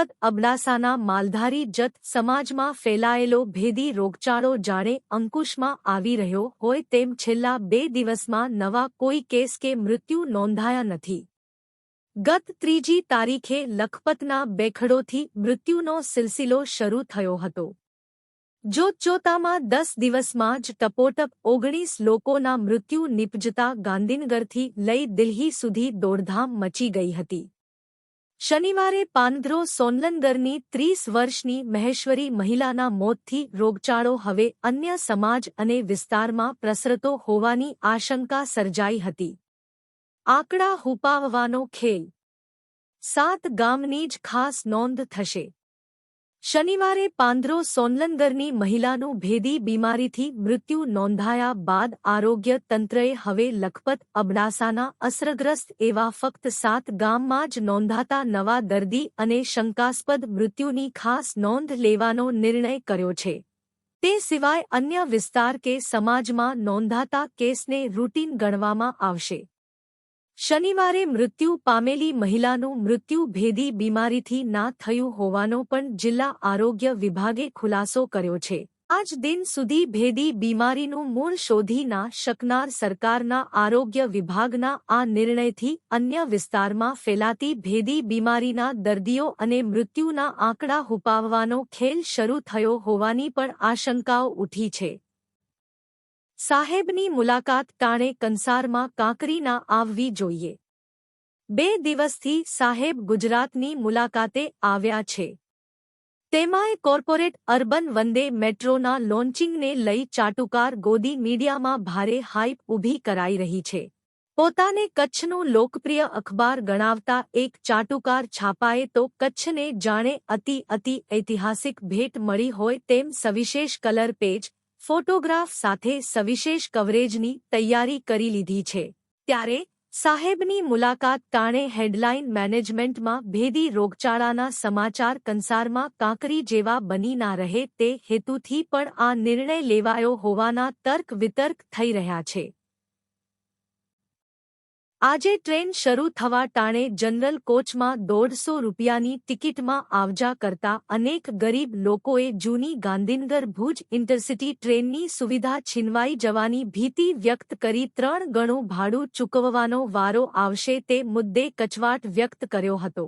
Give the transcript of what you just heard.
લખપત અબડાસાના માલધારી જત સમાજમાં ફેલાયેલો ભેદી રોગચાળો જાણે અંકુશમાં આવી રહ્યો હોય તેમ છેલ્લા બે દિવસમાં નવા કોઈ કેસ કે મૃત્યુ નોંધાયા નથી. ગત ત્રીજી તારીખે લખપતના બેખડોથી મૃત્યુનો સિલસિલો શરૂ થયો હતો. જોતજોતામાં દસ દિવસમાં જ ટપોટપ ઓગણીસ લોકોના મૃત્યુ નિપજતા ગાંધીનગરથી લઈ દિલ્હી સુધી દોડધામ મચી ગઈ હતી. શનિવારે પાંદરો સોનલંદરની ત્રીસ વર્ષની મહેશ્વરી મહિલાના મોતથી રોગચાળો હવે અન્ય સમાજ અને વિસ્તારમાં પ્રસરતો હોવાની આશંકા સર્જાઈ હતી. આંકડા હુપાવવાનો ખેલ. સાત ગામની જ ખાસ નોંધ થશે. શનિવારે પાંદરો સોનલંગરની મહિલાનું ભેદી બીમારીથી મૃત્યુ નોંધાયા બાદ આરોગ્ય તંત્રએ હવે લખપત અબડાસાના અસરગ્રસ્ત એવા ફક્ત સાત ગામમાં જ નોંધાતા નવા દર્દી અને શંકાસ્પદ મૃત્યુની ખાસ નોંધ લેવાનો નિર્ણય કર્યો છે. તે સિવાય અન્ય વિસ્તાર કે સમાજમાં નોંધાતા કેસને રૂટીન ગણવામાં આવશે. શનિવારે મૃત્યુ પામેલી મહિલાનું મૃત્યુ ભેદી બીમારીથી ના થયું હોવાનો પણ જિલ્લા આરોગ્ય વિભાગે ખુલાસો કર્યો છે. આજ દિન સુધી ભેદી બીમારીનું મૂળ શોધી ના શકનાર સરકારના આરોગ્ય વિભાગના આ નિર્ણયથી અન્ય વિસ્તારમાં ફેલાતી ભેદી બીમારીના દર્દીઓ અને મૃત્યુના આંકડા હુપાવવાનો ખેલ શરૂ થયો હોવાની પણ આશંકાઓ ઉઠી છે. સાહેબની મુલાકાત ટાણે કંસારમાં કાંકરી ના આવવી જોઈએ. બે દિવસથી સાહેબ ગુજરાતની મુલાકાતે આવ્યા છે. તેમાંય કોર્પોરેટ અર્બન વંદે મેટ્રોના લોન્ચિંગને લઈ ચાટુકાર ગોદી મીડિયામાં ભારે હાઇપ ઊભી કરાઈ રહી છે. પોતાને કચ્છનું લોકપ્રિય અખબાર ગણાવતા એક ચાટુકાર છાપાએ તો કચ્છને જાણે અતિ અતિ ઐતિહાસિક ભેટ મળી હોય તેમ સવિશેષ કલર પેજ ફોટોગ્રાફ સાથે સવિશેષ કવરેજની તૈયારી કરી લીધી છે. ત્યારે સાહેબની મુલાકાત ટાણે હેડલાઇન મેનેજમેન્ટમાં ભેદી રોગચાળાના સમાચાર કંસારમાં કાંકરી જેવા બની ના રહે તે હેતુથી પણ આ નિર્ણય લેવાયો હોવાના તર્ક વિતર્ક થઈ રહ્યા છે. આજે ટ્રેન શરૂ થવા ટાણે જનરલ કોચમાં દોઢસો રૂપિયાની ટિકિટમાં આવજા કરતા અનેક ગરીબ લોકોએ જૂની ગાંધીનગર ભુજ ઇન્ટરસિટી ટ્રેનની સુવિધા છીનવાઈ જવાની ભીતિ વ્યક્ત કરી ત્રણ ગણું ભાડું ચૂકવવાનો વારો આવશે તે મુદ્દે કચવાટ વ્યક્ત કર્યો હતો.